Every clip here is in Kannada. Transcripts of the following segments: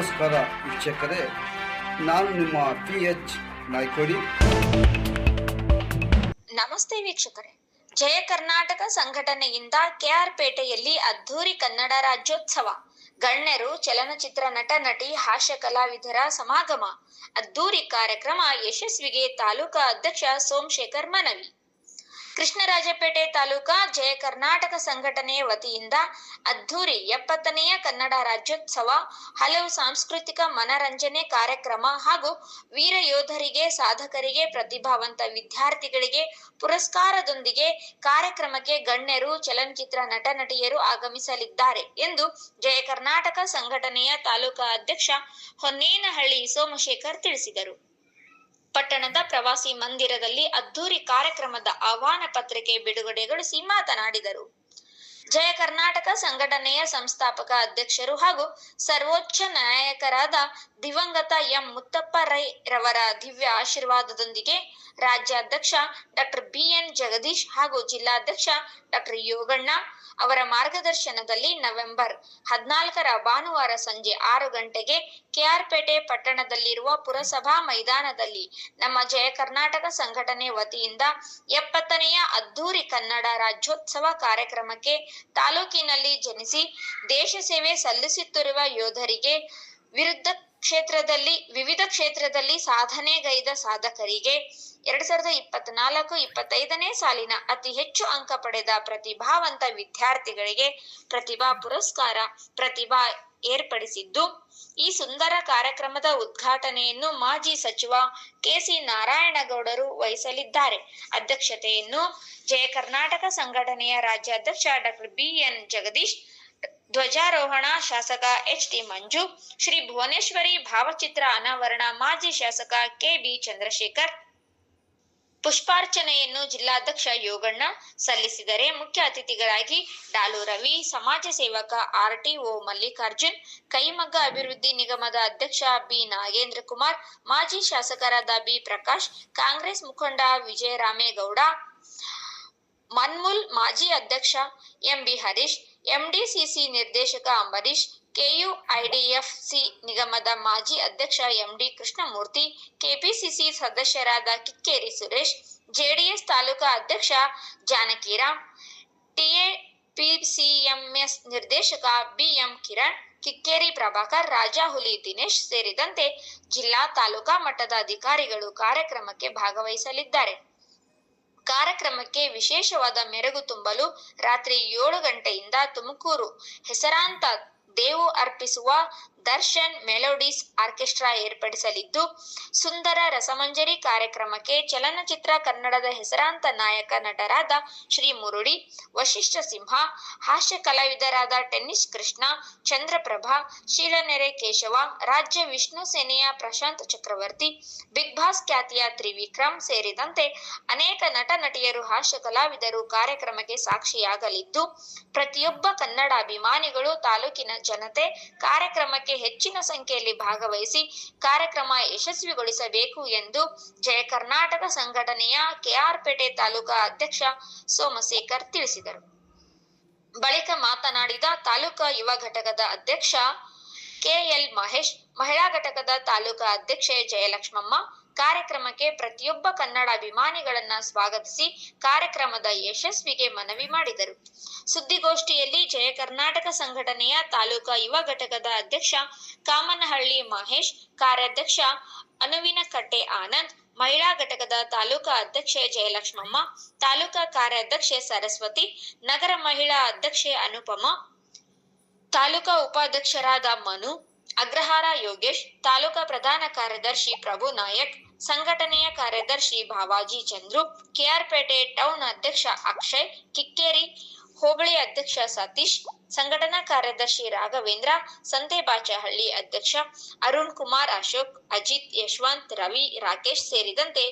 ನಮಸ್ಕಾರ ವೀಕ್ಷಕರೇ, ನಾನು ನಿಮ್ಮ ಪಿ ಎಚ್ ನಾಯ್ಕೋಡಿ. ನಮಸ್ತೆ ವೀಕ್ಷಕರೇ. ಜಯ ಕರ್ನಾಟಕ ಸಂಘಟನೆಯಿಂದ ಕೆಆರ್ಪೇಟೆಯಲ್ಲಿ ಅದ್ಧೂರಿ ಕನ್ನಡ ರಾಜ್ಯೋತ್ಸವ. ಗಣ್ಯರು, ಚಲನಚಿತ್ರ ನಟ, ನಟಿ, ಹಾಸ್ಯ ಕಲಾವಿದರ ಸಮಾಗಮ. ಅದ್ದೂರಿ ಕಾರ್ಯಕ್ರಮ ಯಶಸ್ವಿಗೆ ತಾಲೂಕಾ ಅಧ್ಯಕ್ಷ ಸೋಮಶೇಖರ್ ಮನವಿ. ಕೃಷ್ಣರಾಜಪೇಟೆ ತಾಲೂಕಾ ಜಯ ಕರ್ನಾಟಕ ಸಂಘಟನೆಯ ವತಿಯಿಂದ ಅದ್ಧೂರಿ ಎಪ್ಪತ್ತನೆಯ ಕನ್ನಡ ರಾಜ್ಯೋತ್ಸವ, ಹಲವು ಸಾಂಸ್ಕೃತಿಕ ಮನರಂಜನೆ ಕಾರ್ಯಕ್ರಮ ಹಾಗೂ ವೀರ ಯೋಧರಿಗೆ, ಸಾಧಕರಿಗೆ, ಪ್ರತಿಭಾವಂತ ವಿದ್ಯಾರ್ಥಿಗಳಿಗೆ ಪುರಸ್ಕಾರದೊಂದಿಗೆ ಕಾರ್ಯಕ್ರಮಕ್ಕೆ ಗಣ್ಯರು, ಚಲನಚಿತ್ರ ನಟ ನಟಿಯರು ಆಗಮಿಸಲಿದ್ದಾರೆ ಎಂದು ಜಯ ಕರ್ನಾಟಕ ಸಂಘಟನೆಯ ತಾಲೂಕಾ ಅಧ್ಯಕ್ಷ ಹೊನ್ನೇನಹಳ್ಳಿ ಸೋಮಶೇಖರ್ ತಿಳಿಸಿದರು. ಪಟ್ಟಣದ ಪ್ರವಾಸಿ ಮಂದಿರದಲ್ಲಿ ಅದ್ದೂರಿ ಕಾರ್ಯಕ್ರಮದ ಆಹ್ವಾನ ಪತ್ರಿಕೆ ಬಿಡುಗಡೆಗೊಳಿಸಿ ಮಾತನಾಡಿದರು. ಜಯ ಕರ್ನಾಟಕ ಸಂಘಟನೆಯ ಸಂಸ್ಥಾಪಕ ಅಧ್ಯಕ್ಷರು ಹಾಗೂ ಸರ್ವೋಚ್ಚ ನಾಯಕರಾದ ದಿವಂಗತ ಎಂ ಮುತ್ತಪ್ಪ ರೈ ರವರ ದಿವ್ಯ ಆಶೀರ್ವಾದದೊಂದಿಗೆ ರಾಜ್ಯಾಧ್ಯಕ್ಷ ಡಾಕ್ಟರ್ ಬಿಎನ್ ಜಗದೀಶ್ ಹಾಗೂ ಜಿಲ್ಲಾಧ್ಯಕ್ಷ ಡಾಕ್ಟರ್ ಯೋಗಣ್ಣ ಅವರ ಮಾರ್ಗದರ್ಶನದಲ್ಲಿ ನವೆಂಬರ್ ಹದಿನಾಲ್ಕರ ಭಾನುವಾರ ಸಂಜೆ ಆರು ಗಂಟೆಗೆ ಕೆಆರ್ಪೇಟೆ ಪಟ್ಟಣದಲ್ಲಿರುವ ಪುರಸಭಾ ಮೈದಾನದಲ್ಲಿ ನಮ್ಮ ಜಯ ಕರ್ನಾಟಕ ಸಂಘಟನೆ ವತಿಯಿಂದ ಎಪ್ಪತ್ತನೆಯ ಅದ್ದೂರಿ ಕನ್ನಡ ರಾಜ್ಯೋತ್ಸವ ಕಾರ್ಯಕ್ರಮಕ್ಕೆ ತಾಲೂಕಿನಲ್ಲಿ ಜನಿಸಿ ದೇಶ ಸೇವೆ ಸಲ್ಲಿಸುತ್ತಿರುವ ಯೋಧರಿಗೆ ವಿರುದ್ಧ ಕ್ಷೇತ್ರದಲ್ಲಿ, ವಿವಿಧ ಕ್ಷೇತ್ರದಲ್ಲಿ ಸಾಧನೆಗೈದ ಸಾಧಕರಿಗೆ ಎರಡ್ ಸಾವಿರದ ಇಪ್ಪತ್ನಾಲ್ಕು ಇಪ್ಪತ್ತೈದನೇ ಸಾಲಿನ ಅತಿ ಹೆಚ್ಚು ಅಂಕ ಪಡೆದ ಪ್ರತಿಭಾವಂತ ವಿದ್ಯಾರ್ಥಿಗಳಿಗೆ ಪ್ರತಿಭಾ ಪುರಸ್ಕಾರ, ಪ್ರತಿಭಾ ಏರ್ಪಡಿಸಿದ್ದು. ಈ ಸುಂದರ ಕಾರ್ಯಕ್ರಮದ ಉದ್ಘಾಟನೆಯನ್ನು ಮಾಜಿ ಸಚಿವ ಕೆಸಿ ನಾರಾಯಣಗೌಡರು ವಹಿಸಲಿದ್ದಾರೆ. ಅಧ್ಯಕ್ಷತೆಯನ್ನು ಜಯ ಕರ್ನಾಟಕ ಸಂಘಟನೆಯ ರಾಜ್ಯಾಧ್ಯಕ್ಷ ಡಾಕ್ಟರ್ ಬಿಎನ್ ಜಗದೀಶ್, ಧ್ವಜಾರೋಹಣ ಶಾಸಕ ಎಚ್ ಟಿ ಮಂಜು, ಶ್ರೀ ಭುವನೇಶ್ವರಿ ಭಾವಚಿತ್ರ ಅನಾವರಣ ಮಾಜಿ ಶಾಸಕ ಕೆ ಬಿ ಚಂದ್ರಶೇಖರ್ ಪುಷ್ಪಾರ್ಚನೆಯನ್ನು ಜಿಲ್ಲಾಧ್ಯಕ್ಷ ಯೋಗಣ್ಣ ಸಲ್ಲಿಸಿದರೆ ಮುಖ್ಯ ಅತಿಥಿಗಳಾಗಿ ಡಾಲು ರವಿ, ಸಮಾಜ ಸೇವಕ ಆರ್ಟಿಒ ಮಲ್ಲಿಕಾರ್ಜುನ್, ಕೈಮಗ್ಗ ಅಭಿವೃದ್ಧಿ ನಿಗಮದ ಅಧ್ಯಕ್ಷ ಬಿ ನಾಗೇಂದ್ರ ಕುಮಾರ್, ಮಾಜಿ ಶಾಸಕರಾದ ಬಿ ಪ್ರಕಾಶ್, ಕಾಂಗ್ರೆಸ್ ಮುಖಂಡ ವಿಜಯರಾಮೇಗೌಡ ಮನ್ಮುಲ್ ಮಾಜಿ ಅಧ್ಯಕ್ಷ ಎಂಬಿ ಹರೀಶ್ ಎಂಡಿಸಿಸಿ ನಿರ್ದೇಶಕ ಅಂಬರೀಶ್ ಕೆಯುಐಡಿಎಫ್ಸಿ ನಿಗಮದ ಮಾಜಿ ಅಧ್ಯಕ್ಷ ಎಂಡಿ ಕೃಷ್ಣಮೂರ್ತಿ, ಕೆಪಿಸಿಸಿ ಸದಸ್ಯರಾದ ಕಿಕ್ಕೇರಿ ಸುರೇಶ್, ಜೆಡಿಎಸ್ ತಾಲೂಕಾ ಅಧ್ಯಕ್ಷ ಜಾನಕಿರಾಮ್ ಟಿಎಪಿಸಿಎಂಎಸ್ ನಿರ್ದೇಶಕ ಬಿಎಂ ಕಿರಣ್, ಕಿಕ್ಕೇರಿ ಪ್ರಭಾಕರ್ ರಾಜಾ ಹುಲಿ ದಿನೇಶ್ ಸೇರಿದಂತೆ ಜಿಲ್ಲಾ ತಾಲೂಕಾ ಮಟ್ಟದ ಅಧಿಕಾರಿಗಳು ಕಾರ್ಯಕ್ರಮಕ್ಕೆ ಭಾಗವಹಿಸಲಿದ್ದಾರೆ. ಕಾರ್ಯಕ್ರಮಕ್ಕೆ ವಿಶೇಷವಾದ ಮೆರುಗು ತುಂಬಲು ರಾತ್ರಿ ಏಳು ಗಂಟೆಯಿಂದ ತುಮಕೂರು, ಹೆಸರಾಂತ ದೇವು ಅರ್ಪಿಸುವ ದರ್ಶನ್ ಮೆಲೋಡಿಸ್ ಆರ್ಕೆಸ್ಟ್ರಾ ಏರ್ಪಡಿಸಲಿದ್ದು, ಸುಂದರ ರಸಮಂಜರಿ ಕಾರ್ಯಕ್ರಮಕ್ಕೆ ಚಲನಚಿತ್ರ ಕನ್ನಡದ ಹೆಸರಾಂತ ನಾಯಕ ನಟರಾದ ಶ್ರೀ ಮುರುಡಿ, ವಶಿಷ್ಠ ಸಿಂಹ, ಹಾಸ್ಯ ಕಲಾವಿದರಾದ ಟೆನ್ನಿಸ್ ಕೃಷ್ಣ, ಚಂದ್ರಪ್ರಭಾ ಶೀಲನೆರೆ ಕೇಶವ, ರಾಜ್ಯ ವಿಷ್ಣು ಸೇನೆಯ ಪ್ರಶಾಂತ್ ಚಕ್ರವರ್ತಿ, ಬಿಗ್ ಬಾಸ್ ಖ್ಯಾತಿಯ ತ್ರಿವಿಕ್ರಮ್ ಸೇರಿದಂತೆ ಅನೇಕ ನಟ ನಟಿಯರು ಹಾಸ್ಯ ಕಲಾವಿದರು ಕಾರ್ಯಕ್ರಮಕ್ಕೆ ಸಾಕ್ಷಿಯಾಗಲಿದ್ದು, ಪ್ರತಿಯೊಬ್ಬ ಕನ್ನಡ ಅಭಿಮಾನಿಗಳು ತಾಲೂಕಿನ ಜನತೆ ಕಾರ್ಯಕ್ರಮಕ್ಕೆ ಹೆಚ್ಚಿನ ಸಂಖ್ಯೆಯಲ್ಲಿ ಭಾಗವಹಿಸಿ ಕಾರ್ಯಕ್ರಮ ಯಶಸ್ವಿಗೊಳಿಸಬೇಕು ಎಂದು ಜಯ ಕರ್ನಾಟಕ ಸಂಘಟನೆಯ ಕೆಆರ್ಪೇಟೆ ತಾಲೂಕಾ ಅಧ್ಯಕ್ಷ ಸೋಮಶೇಖರ್ ತಿಳಿಸಿದರು. ಬಳಿಕ ಮಾತನಾಡಿದ ತಾಲೂಕಾ ಯುವ ಘಟಕದ ಅಧ್ಯಕ್ಷ ಕೆಎಲ್ ಮಹೇಶ್, ಮಹಿಳಾ ಘಟಕದ ತಾಲೂಕಾ ಅಧ್ಯಕ್ಷೆ ಜಯಲಕ್ಷ್ಮಮ್ಮ ಕಾರ್ಯಕ್ರಮಕ್ಕೆ ಪ್ರತಿಯೊಬ್ಬ ಕನ್ನಡ ಅಭಿಮಾನಿಗಳನ್ನ ಸ್ವಾಗತಿಸಿ ಕಾರ್ಯಕ್ರಮದ ಯಶಸ್ವಿಗೆ ಮನವಿ ಮಾಡಿದರು. ಸುದ್ದಿಗೋಷ್ಠಿಯಲ್ಲಿ ಜಯ ಕರ್ನಾಟಕ ಸಂಘಟನೆಯ ತಾಲೂಕಾ ಯುವ ಘಟಕದ ಅಧ್ಯಕ್ಷ ಕಾಮನಹಳ್ಳಿ ಮಹೇಶ್, ಕಾರ್ಯಾಧ್ಯಕ್ಷ ಅನುವಿನಕಟ್ಟೆ ಆನಂದ್, ಮಹಿಳಾ ಘಟಕದ ತಾಲೂಕಾ ಅಧ್ಯಕ್ಷೆ ಜಯಲಕ್ಷ್ಮಮ್ಮ, ತಾಲೂಕಾ ಕಾರ್ಯಾಧ್ಯಕ್ಷೆ ಸರಸ್ವತಿ, ನಗರ ಮಹಿಳಾ ಅಧ್ಯಕ್ಷೆ ಅನುಪಮ, ತಾಲೂಕಾ ಉಪಾಧ್ಯಕ್ಷರಾದ ಮನು ಅಗ್ರಹಾರ ಯೋಗೇಶ್, ತಾಲೂಕಾ ಪ್ರಧಾನ ಕಾರ್ಯದರ್ಶಿ ಪ್ರಭು ನಾಯಕ್, ಸಂಘಟನೆಯ ಕಾರ್ಯದರ್ಶಿ ಭಾವಾಜಿ ಚಂದ್ರು, ಕೆಆರ್ಪೇಟೆ ಟೌನ್ ಅಧ್ಯಕ್ಷ ಅಕ್ಷಯ್, ಕಿಕ್ಕೇರಿ ಹೋಬಳಿ ಅಧ್ಯಕ್ಷ ಸತೀಶ್, ಸಂಘಟನಾ ಕಾರ್ಯದರ್ಶಿ ರಾಘವೇಂದ್ರ, ಸಂತೆಬಾಚಹಳ್ಳಿ ಅಧ್ಯಕ್ಷ ಅರುಣ್ ಕುಮಾರ್ ಅಶೋಕ್, ಅಜಿತ್ ಯಶವಂತ್, ರವಿ ರಾಕೇಶ್ ಸೇರಿದಂತೆ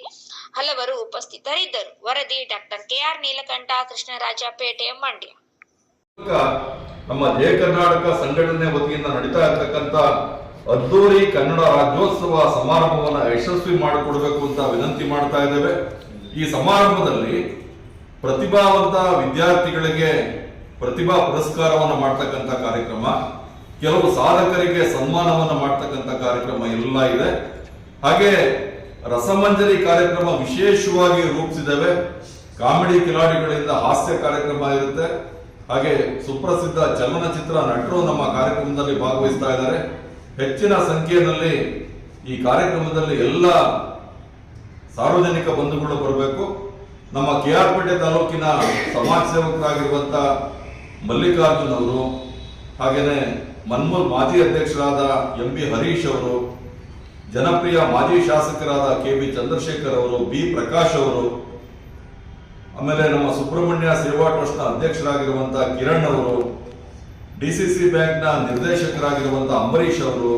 ಹಲವರು ಉಪಸ್ಥಿತರಿದ್ದರು. ವರದಿ ಡಾಕ್ಟರ್ ಕೆಆರ್ ನೀಲಕಂಠ, ಕೃಷ್ಣರಾಜಪೇಟೆ, ಮಂಡ್ಯ. ನಮ್ಮ ಜಯ ಕರ್ನಾಟಕ ಸಂಘಟನೆ ವತಿಯಿಂದ ನಡೀತಾ ಇರತಕ್ಕಂತ ಅದ್ದೂರಿ ಕನ್ನಡ ರಾಜ್ಯೋತ್ಸವ ಸಮಾರಂಭವನ್ನು ಯಶಸ್ವಿ ಮಾಡಿಕೊಡ್ಬೇಕು ಅಂತ ವಿನಂತಿ ಮಾಡ್ತಾ ಇದ್ದೇವೆ. ಈ ಸಮಾರಂಭದಲ್ಲಿ ಪ್ರತಿಭಾವಂತ ವಿದ್ಯಾರ್ಥಿಗಳಿಗೆ ಪ್ರತಿಭಾ ಪುರಸ್ಕಾರವನ್ನು ಮಾಡ್ತಕ್ಕಂಥ ಕಾರ್ಯಕ್ರಮ, ಕೆಲವು ಸಾಧಕರಿಗೆ ಸನ್ಮಾನವನ್ನು ಮಾಡ್ತಕ್ಕಂಥ ಕಾರ್ಯಕ್ರಮ ಎಲ್ಲ ಇದೆ. ಹಾಗೆ ರಸಮಂಜರಿ ಕಾರ್ಯಕ್ರಮ ವಿಶೇಷವಾಗಿ ರೂಪಿಸಿದ್ದೇವೆ. ಕಾಮಿಡಿ ಕಿಲಾಡಿಗಳಿಂದ ಹಾಸ್ಯ ಕಾರ್ಯಕ್ರಮ ಇರುತ್ತೆ. ಹಾಗೆ ಸುಪ್ರಸಿದ್ಧ ಚಲನಚಿತ್ರ ನಟರು ನಮ್ಮ ಕಾರ್ಯಕ್ರಮದಲ್ಲಿ ಭಾಗವಹಿಸ್ತಾ ಇದ್ದಾರೆ. ಹೆಚ್ಚಿನ ಸಂಖ್ಯೆಯಲ್ಲಿ ಈ ಕಾರ್ಯಕ್ರಮದಲ್ಲಿ ಎಲ್ಲ ಸಾರ್ವಜನಿಕ ಬಂಧುಗಳು ಬರಬೇಕು. ನಮ್ಮ ಕೆ ಆರ್ ಪೇಟೆ ತಾಲೂಕಿನ ಸಮಾಜ ಸೇವಕರಾಗಿರುವಂತ ಮಲ್ಲಿಕಾರ್ಜುನ್ ಅವರು, ಹಾಗೇನೆ ಮನ್ಮೂಲ್ ಮಾಜಿ ಅಧ್ಯಕ್ಷರಾದ ಎಂ ಬಿ ಹರೀಶ್ ಅವರು, ಜನಪ್ರಿಯ ಮಾಜಿ ಶಾಸಕರಾದ ಕೆ ಬಿ ಚಂದ್ರಶೇಖರ್ ಅವರು, ಬಿ ಪ್ರಕಾಶ್ ಅವರು ಆಮೇಲೆ ನಮ್ಮ ಸುಬ್ರಹ್ಮಣ್ಯ ಸೇವಾ ಟ್ರಸ್ಟ್ನ ಅಧ್ಯಕ್ಷರಾಗಿರುವಂತಹ ಕಿರಣ್ ಅವರು ಡಿಸಿಸಿ ಬ್ಯಾಂಕ್ನ ನಿರ್ದೇಶಕರಾಗಿರುವಂತಹ ಅಂಬರೀಶ್ ಅವರು,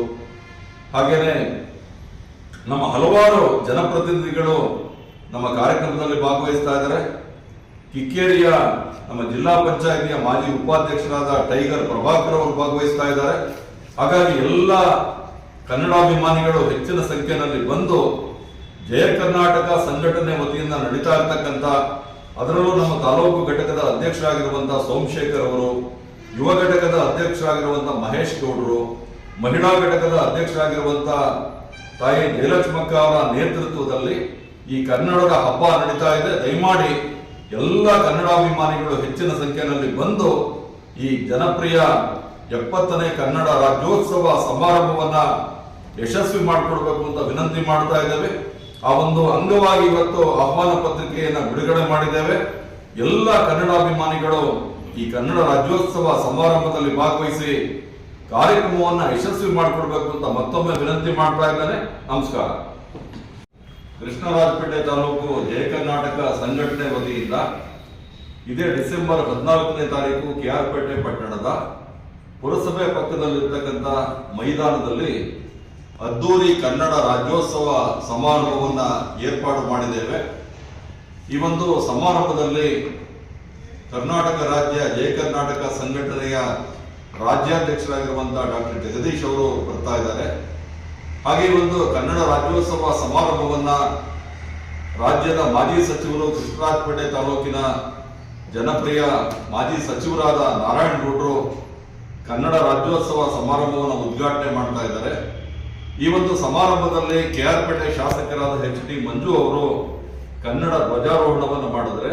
ಹಾಗೇನೆ ನಮ್ಮ ಹಲವಾರು ಜನಪ್ರತಿನಿಧಿಗಳು ನಮ್ಮ ಕಾರ್ಯಕ್ರಮದಲ್ಲಿ ಭಾಗವಹಿಸ್ತಾ ಇದ್ದಾರೆ. ಕಿಕ್ಕೇರಿಯ ನಮ್ಮ ಜಿಲ್ಲಾ ಪಂಚಾಯತಿಯ ಮಾಜಿ ಉಪಾಧ್ಯಕ್ಷರಾದ ಟೈಗರ್ ಪ್ರಭಾಕರ್ ಅವರು ಭಾಗವಹಿಸ್ತಾ ಇದ್ದಾರೆ. ಹಾಗಾಗಿ ಎಲ್ಲ ಕನ್ನಡಾಭಿಮಾನಿಗಳು ಹೆಚ್ಚಿನ ಸಂಖ್ಯೆಯಲ್ಲಿ ಬಂದು ಜಯ ಕರ್ನಾಟಕ ಸಂಘಟನೆ ವತಿಯಿಂದ ನಡೀತಾ ಇರ್ತಕ್ಕಂಥ ಅದರಲ್ಲೂ ನಮ್ಮ ತಾಲೂಕು ಘಟಕದ ಅಧ್ಯಕ್ಷರಾಗಿರುವಂತಹ ಸೋಮಶೇಖರ್ ಅವರು, ಯುವ ಘಟಕದ ಅಧ್ಯಕ್ಷರಾಗಿರುವಂತಹ ಮಹೇಶ್ ಗೌಡರು, ಮಹಿಳಾ ಘಟಕದ ಅಧ್ಯಕ್ಷರಾಗಿರುವಂತಹ ತಾಯಿ ಜಯಲಕ್ಷ್ಮಕ್ಕ ಅವರ ನೇತೃತ್ವದಲ್ಲಿ ಈ ಕನ್ನಡದ ಹಬ್ಬ ನಡೀತಾ ಇದೆ. ದಯಮಾಡಿ ಎಲ್ಲ ಕನ್ನಡಾಭಿಮಾನಿಗಳು ಹೆಚ್ಚಿನ ಸಂಖ್ಯೆಯಲ್ಲಿ ಬಂದು ಈ ಜನಪ್ರಿಯ ಎಪ್ಪತ್ತನೇ ಕನ್ನಡ ರಾಜ್ಯೋತ್ಸವ ಸಮಾರಂಭವನ್ನ ಯಶಸ್ವಿ ಮಾಡಿಕೊಡ್ಬೇಕು ಅಂತ ವಿನಂತಿ ಮಾಡ್ತಾ ಇದ್ದೇವೆ. ಆ ಒಂದು ಅಂಗವಾಗಿ ಇವತ್ತು ಆಹ್ವಾನ ಪತ್ರಿಕೆಯನ್ನ ಬಿಡುಗಡೆ ಮಾಡಿದ್ದೇವೆ. ಎಲ್ಲ ಕನ್ನಡಾಭಿಮಾನಿಗಳು ಈ ಕನ್ನಡ ರಾಜ್ಯೋತ್ಸವ ಸಮಾರಂಭದಲ್ಲಿ ಭಾಗವಹಿಸಿ ಕಾರ್ಯಕ್ರಮವನ್ನು ಯಶಸ್ವಿ ಮಾಡಿಕೊಡ್ಬೇಕು ಅಂತ ಮತ್ತೊಮ್ಮೆ ವಿನಂತಿ ಮಾಡ್ತಾ ಇದ್ದೇನೆ. ನಮಸ್ಕಾರ. ಕೃಷ್ಣರಾಜಪೇಟೆ ತಾಲೂಕು ಜಯ ಕರ್ನಾಟಕ ಸಂಘಟನೆ ವತಿಯಿಂದ ಇದೇ ಡಿಸೆಂಬರ್ ಹದಿನಾಲ್ಕನೇ ತಾರೀಕು ಕೆಆರ್ಪೇಟೆ ಪಟ್ಟಣದ ಪುರಸಭೆ ಪಕ್ಕದಲ್ಲಿರ್ತಕ್ಕಂಥ ಮೈದಾನದಲ್ಲಿ ಅದ್ದೂರಿ ಕನ್ನಡ ರಾಜ್ಯೋತ್ಸವ ಸಮಾರಂಭವನ್ನು ಏರ್ಪಾಡು ಮಾಡಿದ್ದೇವೆ. ಈ ಒಂದು ಸಮಾರಂಭದಲ್ಲಿ ಕರ್ನಾಟಕ ರಾಜ್ಯ ಜಯ ಕರ್ನಾಟಕ ಸಂಘಟನೆಯ ರಾಜ್ಯಾಧ್ಯಕ್ಷರಾಗಿರುವಂತಹ ಡಾಕ್ಟರ್ ಜಗದೀಶ್ ಅವರು ಬರ್ತಾ ಇದ್ದಾರೆ. ಹಾಗೆ ಒಂದು ಕನ್ನಡ ರಾಜ್ಯೋತ್ಸವ ಸಮಾರಂಭವನ್ನ ರಾಜ್ಯದ ಮಾಜಿ ಸಚಿವರು ಕೃಷ್ಣರಾಜಪೇಟೆ ತಾಲೂಕಿನ ಜನಪ್ರಿಯ ಮಾಜಿ ಸಚಿವರಾದ ನಾರಾಯಣ ಗೌಡ್ರು ಕನ್ನಡ ರಾಜ್ಯೋತ್ಸವ ಸಮಾರಂಭವನ್ನು ಉದ್ಘಾಟನೆ ಮಾಡ್ತಾ ಇದ್ದಾರೆ. ಈ ಒಂದು ಸಮಾರಂಭದಲ್ಲಿ ಪೇಟೆ ಶಾಸಕರಾದ ಎಚ್ ಡಿ ಮಂಜು ಅವರು ಕನ್ನಡ ಧ್ವಜಾರೋಹಣವನ್ನು ಮಾಡಿದ್ರೆ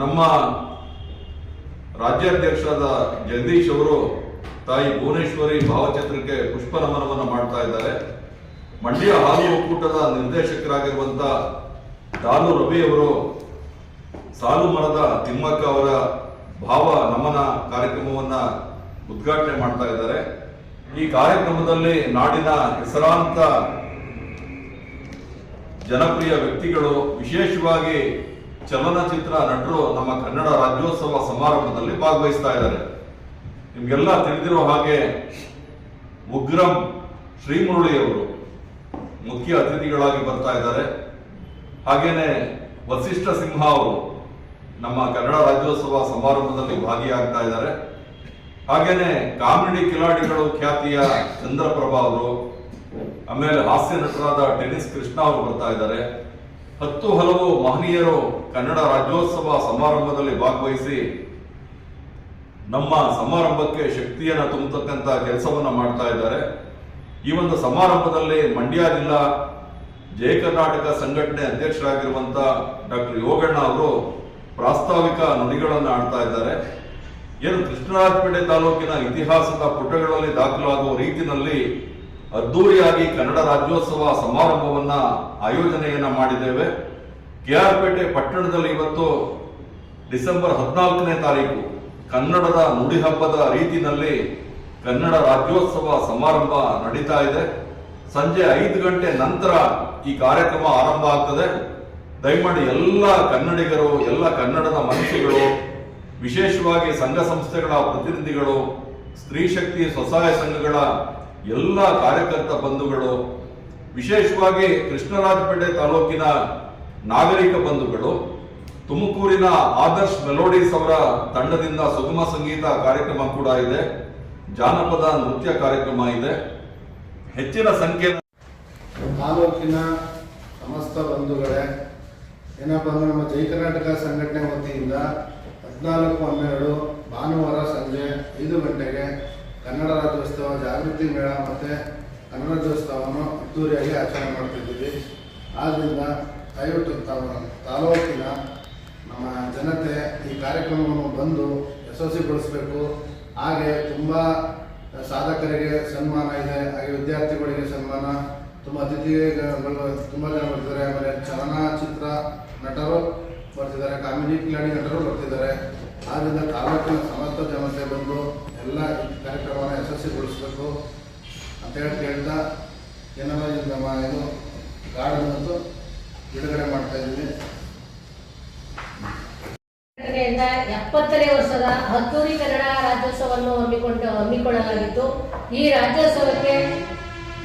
ನಮ್ಮ ರಾಜ್ಯಾಧ್ಯಕ್ಷರಾದ ಜಗದೀಶ್ ಅವರು, ತಾಯಿ ಭುವನೇಶ್ವರಿ ಭಾವಚಿತ್ರಕ್ಕೆ ಪುಷ್ಪ ನಮನವನ್ನು ಮಾಡ್ತಾ ಇದ್ದಾರೆ. ಮಂಡ್ಯ ಹಾಲಿ ಒಕ್ಕೂಟದ ನಿರ್ದೇಶಕರಾಗಿರುವಂತ ದಾಲು ರವಿ ಅವರು ಸಾಲು ಮರದ ತಿಮ್ಮಕ್ಕ ಅವರ ಭಾವ ನಮನ ಕಾರ್ಯಕ್ರಮವನ್ನು ಉದ್ಘಾಟನೆ ಮಾಡ್ತಾ ಇದ್ದಾರೆ. ಈ ಕಾರ್ಯಕ್ರಮದಲ್ಲಿ ನಾಡಿನ ಹೆಸರಾಂತ ಜನಪ್ರಿಯ ವ್ಯಕ್ತಿಗಳು, ವಿಶೇಷವಾಗಿ ಚಲನಚಿತ್ರ ನಟರು ನಮ್ಮ ಕನ್ನಡ ರಾಜ್ಯೋತ್ಸವ ಸಮಾರಂಭದಲ್ಲಿ ಭಾಗವಹಿಸ್ತಾ ಇದ್ದಾರೆ. ನಿಮ್ಗೆಲ್ಲ ತಿಳಿದಿರೋ ಹಾಗೆ ಉಗ್ರಂ ಶ್ರೀಮುರುಳಿಯವರು ಮುಖ್ಯ ಅತಿಥಿಗಳಾಗಿ ಬರ್ತಾ ಇದ್ದಾರೆ. ಹಾಗೇನೆ ವಸಿಷ್ಠ ಸಿಂಹ ಅವರು ನಮ್ಮ ಕನ್ನಡ ರಾಜ್ಯೋತ್ಸವ ಸಮಾರಂಭದಲ್ಲಿ ಭಾಗಿಯಾಗ್ತಾ ಇದ್ದಾರೆ. ಹಾಗೇನೆ ಕಾಮಿಡಿ ಕಿಲಾಡಿಗಳು ಖ್ಯಾತಿಯ ಚಂದ್ರಪ್ರಭಾ ಅವರು, ಆಮೇಲೆ ಹಾಸ್ಯ ನಟರಾದ ಟೆನಿಸ್ ಕೃಷ್ಣ ಅವರು ಬರ್ತಾ ಇದ್ದಾರೆ. ಹತ್ತು ಹಲವು ಮಹನೀಯರು ಕನ್ನಡ ರಾಜ್ಯೋತ್ಸವ ಸಮಾರಂಭದಲ್ಲಿ ಭಾಗವಹಿಸಿ ನಮ್ಮ ಸಮಾರಂಭಕ್ಕೆ ಶಕ್ತಿಯನ್ನು ತುಂಬತಕ್ಕಂತ ಕೆಲಸವನ್ನ ಮಾಡ್ತಾ ಇದ್ದಾರೆ. ಈ ಒಂದು ಸಮಾರಂಭದಲ್ಲಿ ಮಂಡ್ಯ ಜಿಲ್ಲಾ ಜಯ ಕರ್ನಾಟಕ ಸಂಘಟನೆ ಅಧ್ಯಕ್ಷರಾಗಿರುವಂತ ಡಾಕ್ಟರ್ ಯೋಗಣ್ಣ ಅವರು ಪ್ರಾಸ್ತಾವಿಕ ನುಡಿಗಳನ್ನು ಆಡ್ತಾ ಇದ್ದಾರೆ. ಏನು ಕೃಷ್ಣರಾಜಪೇಟೆ ತಾಲೂಕಿನ ಇತಿಹಾಸದ ಪುಟಗಳಲ್ಲಿ ದಾಖಲಾಗುವ ರೀತಿಯಲ್ಲಿ ಅದ್ದೂರಿಯಾಗಿ ಕನ್ನಡ ರಾಜ್ಯೋತ್ಸವ ಸಮಾರಂಭವನ್ನ ಆಯೋಜನೆಯನ್ನ ಮಾಡಿದ್ದೇವೆ. ಕೆಆರ್ಪೇಟೆ ಪಟ್ಟಣದಲ್ಲಿ ಇವತ್ತು ಡಿಸೆಂಬರ್ ಹದಿನಾಲ್ಕನೇ ತಾರೀಕು ಕನ್ನಡದ ನುಡಿ ಹಬ್ಬದ ರೀತಿಯಲ್ಲಿ ಕನ್ನಡ ರಾಜ್ಯೋತ್ಸವ ಸಮಾರಂಭ ನಡೀತಾ ಇದೆ. ಸಂಜೆ ಐದು ಗಂಟೆ ನಂತರ ಈ ಕಾರ್ಯಕ್ರಮ ಆರಂಭ ಆಗ್ತದೆ. ದಯಮಾಡಿ ಎಲ್ಲ ಕನ್ನಡಿಗರು, ಎಲ್ಲ ಕನ್ನಡದ ಮನಸ್ಸುಗಳು ವಿಶೇಷವಾಗಿ ಸಂಘ ಸಂಸ್ಥೆಗಳ ಪ್ರತಿನಿಧಿಗಳು, ಸ್ತ್ರೀ ಶಕ್ತಿ ಸ್ವಸಹಾಯ ಸಂಘಗಳ ಎಲ್ಲ ಕಾರ್ಯಕರ್ತ ಬಂಧುಗಳು, ವಿಶೇಷವಾಗಿ ಕೃಷ್ಣರಾಜಪೇಟೆ ತಾಲೂಕಿನ ನಾಗರಿಕ ಬಂಧುಗಳು, ತುಮಕೂರಿನ ಆದರ್ಶ್ ಮೆಲೋಡೀಸ್ ಅವರ ತಂಡದಿಂದ ಸುಗಮ ಸಂಗೀತ ಕಾರ್ಯಕ್ರಮ ಕೂಡ ಇದೆ, ಜಾನಪದ ನೃತ್ಯ ಕಾರ್ಯಕ್ರಮ ಇದೆ. ಹೆಚ್ಚಿನ ಸಂಖ್ಯೆ ತಾಲೂಕಿನ ಸಮಸ್ತ ಬಂಧುಗಳೇ, ಏನಪ್ಪ ಅಂದ್ರೆ ನಮ್ಮ ಜೈ ಕರ್ನಾಟಕ ಸಂಘಟನೆ ವತಿಯಿಂದ ಹದಿನಾಲ್ಕು, ಹನ್ನೆರಡು, ಭಾನುವಾರ ಸಂಜೆ ಐದು ಗಂಟೆಗೆ ಕನ್ನಡ ರಾಜ್ಯೋತ್ಸವ, ಜಾಗೃತಿ ಮೇಳ ಮತ್ತು ಕನ್ನಡ ರಾಜ್ಯೋತ್ಸವವನ್ನು ಅದ್ದೂರಿಯಾಗಿ ಆಚರಣೆ ಮಾಡ್ತಿದ್ದೀವಿ. ಆದ್ದರಿಂದ ದಯವಿಟ್ಟು ತಾವು ತಾಲೂಕಿನ ನಮ್ಮ ಜನತೆ ಈ ಕಾರ್ಯಕ್ರಮವನ್ನು ಬಂದು ಯಶಸ್ವಿಗೊಳಿಸಬೇಕು. ಹಾಗೆ ತುಂಬ ಸಾಧಕರಿಗೆ ಸನ್ಮಾನ ಇದೆ, ಹಾಗೆ ವಿದ್ಯಾರ್ಥಿಗಳಿಗೆ ಸನ್ಮಾನ. ತುಂಬ ಅತಿಥಿಗಳು, ತುಂಬ ಜನ ಬರ್ತಾರೆ. ಆಮೇಲೆ ಚಲನಚಿತ್ರ ನಟರು ಬರ್ತಿದ್ದಾರೆ. ಕಾಮಿಡಿ ಪ್ಲಾನಿಂಗ್ ಎಲ್ಲರೂ ಬರ್ತಿದ್ದಾರೆ. ಆದ್ದರಿಂದ ತಾಲೂಕಿನ ಸಮಸ್ತ ಜನತೆ ಬಂದು ಎಲ್ಲ ಕಾರ್ಯಕ್ರಮವನ್ನು ಯಶಸ್ವಿಗೊಳಿಸಬೇಕು ಅಂತ ಹೇಳಿ ಕೇಳ್ತಾ ಏನಾರ ನಮ್ಮ ಇದು ಗಾರ್ಡನ್ ಅಂತೂ ಬಿಡುಗಡೆ ಮಾಡ್ತಾ ಇದ್ದೀವಿ. ಎಪ್ಪತ್ತನೇ ವರ್ಷದ ಹತ್ತೂರಿ ಕನ್ನಡ ರಾಜ್ಯೋತ್ಸವವನ್ನು ಹಮ್ಮಿಕೊಂಡು ಹಮ್ಮಿಕೊಳ್ಳಲಾಗಿತ್ತು. ಈ ರಾಜ್ಯೋತ್ಸವಕ್ಕೆ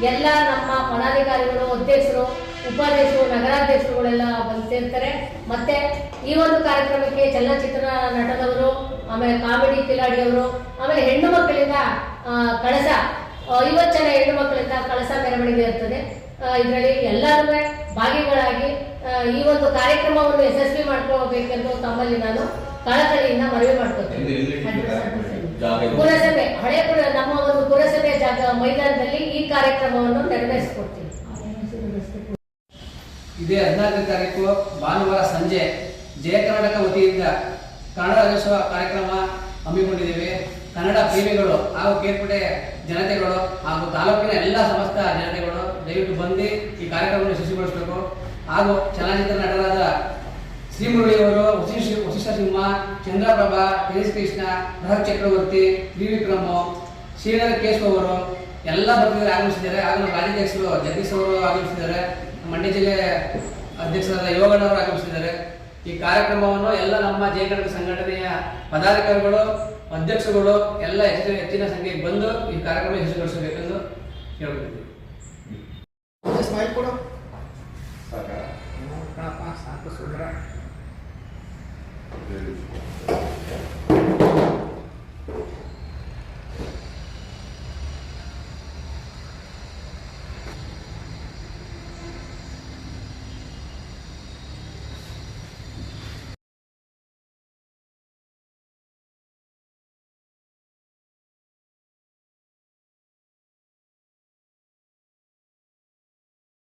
ಎಲ್ಲ ನಮ್ಮ ಪದಾಧಿಕಾರಿಗಳು, ಅಧ್ಯಕ್ಷರು ಉಪಾಧ್ಯಕ್ಷರು ನಗರಾಧ್ಯಕ್ಷರುಗಳೆಲ್ಲ ಬಂದು ಸೇರ್ತಾರೆ. ಮತ್ತೆ ಈ ಒಂದು ಕಾರ್ಯಕ್ರಮಕ್ಕೆ ಚಲನಚಿತ್ರ ನಟನವರು ಆಮೇಲೆ ಕಾಮಿಡಿ ಕಿಲಾಡಿಯವರು ಆಮೇಲೆ ಹೆಣ್ಣು ಮಕ್ಕಳಿಂದ ಕಳಸ ಐವತ್ತು ಜನ ಹೆಣ್ಣು ಮಕ್ಕಳಿಂದ ಕಳಸ ಮೆರವಣಿಗೆ ಇರ್ತದೆ. ಇದರಲ್ಲಿ ಎಲ್ಲರೂ ಭಾಗಿಗಳಾಗಿ ಈ ಒಂದು ಕಾರ್ಯಕ್ರಮವನ್ನು ಯಶಸ್ವಿ ಮಾಡ್ಕೋಬೇಕೆಂದು ತಮ್ಮಲ್ಲಿ ನಾನು ಕಳಕಳಿಯಿಂದ ಮನವಿ ಮಾಡ್ಕೊತೀನಿ. ಪುರಸಭೆ ಹಳೆ ಪುರ ನಮ್ಮ ಒಂದು ಪುರಸಭೆ ಜಾಗ ಮೈದಾನದಲ್ಲಿ ಈ ಕಾರ್ಯಕ್ರಮವನ್ನು ನೆರವೇರಿಸಿಕೊಡ್ತೀನಿ. ಇದೇ ಹದಿನಾಲ್ಕನೇ ತಾರೀಕು ಭಾನುವಾರ ಸಂಜೆ ಜಯ ಕರ್ನಾಟಕ ವತಿಯಿಂದ ಕನ್ನಡ ರಾಜ್ಯೋತ್ಸವ ಕಾರ್ಯಕ್ರಮ ಹಮ್ಮಿಕೊಂಡಿದ್ದೇವೆ. ಕನ್ನಡ ಪ್ರೇಮಿಗಳು ಹಾಗೂ ಕೇರ್ಪೇಟೆ ಜನತೆಗಳು ಹಾಗೂ ತಾಲೂಕಿನ ಎಲ್ಲ ಸಮಸ್ತ ಜನತೆಗಳು ದಯವಿಟ್ಟು ಬಂದು ಈ ಕಾರ್ಯಕ್ರಮವನ್ನು ಯಶಸ್ವಿಗೊಳಿಸಬೇಕು. ಹಾಗೂ ಚಲನಚಿತ್ರ ನಟರಾದ ಶ್ರೀಮುರಳಿಯವರು ವಶಿಷ್ಠ ವಶಿಷ್ಠ ಸಿಂಹ, ಚಂದ್ರಪ್ರಭಾ, ಹರೀಶ್ ಕೃಷ್ಣ, ಬೃಹತ್ ಚಕ್ರವರ್ತಿ ತ್ರಿವಿಕ್ರಮ ಶ್ರೀನಗರ ಕೇಶವ್ ಅವರು ಎಲ್ಲ ಬರ್ತಿದ್ದಾರೆ ಆಗಮಿಸಿದ್ದಾರೆ. ಹಾಗೂ ರಾಜ್ಯಾಧ್ಯಕ್ಷರು ಜಗದೀಶ್ ಅವರು ಆಗಮಿಸಿದ್ದಾರೆ. ಮಂಡ್ಯ ಜಿಲ್ಲೆ ಅಧ್ಯಕ್ಷರಾದ ಯೋಗಣ್ಣವರು ಆಗಮಿಸಿದ್ದಾರೆ ಈ ಕಾರ್ಯಕ್ರಮವನ್ನು ಎಲ್ಲ ನಮ್ಮ ಜಯಕರ್ನಾಟಕ ಸಂಘಟನೆಯ ಪದಾಧಿಕಾರಿಗಳು ಅಧ್ಯಕ್ಷಗಳು ಎಲ್ಲ ಹೆಚ್ಚಿನ ಹೆಚ್ಚಿನ ಸಂಖ್ಯೆಗೆ ಬಂದು ಈ ಕಾರ್ಯಕ್ರಮ ಯಶಸ್ವಿಗೊಳಿಸಬೇಕೆಂದು ಕೇಳುತ್ತಿದ್ದೀವಿ ಸಾಕಾ? ಸಾಕು ಸುಂದರ.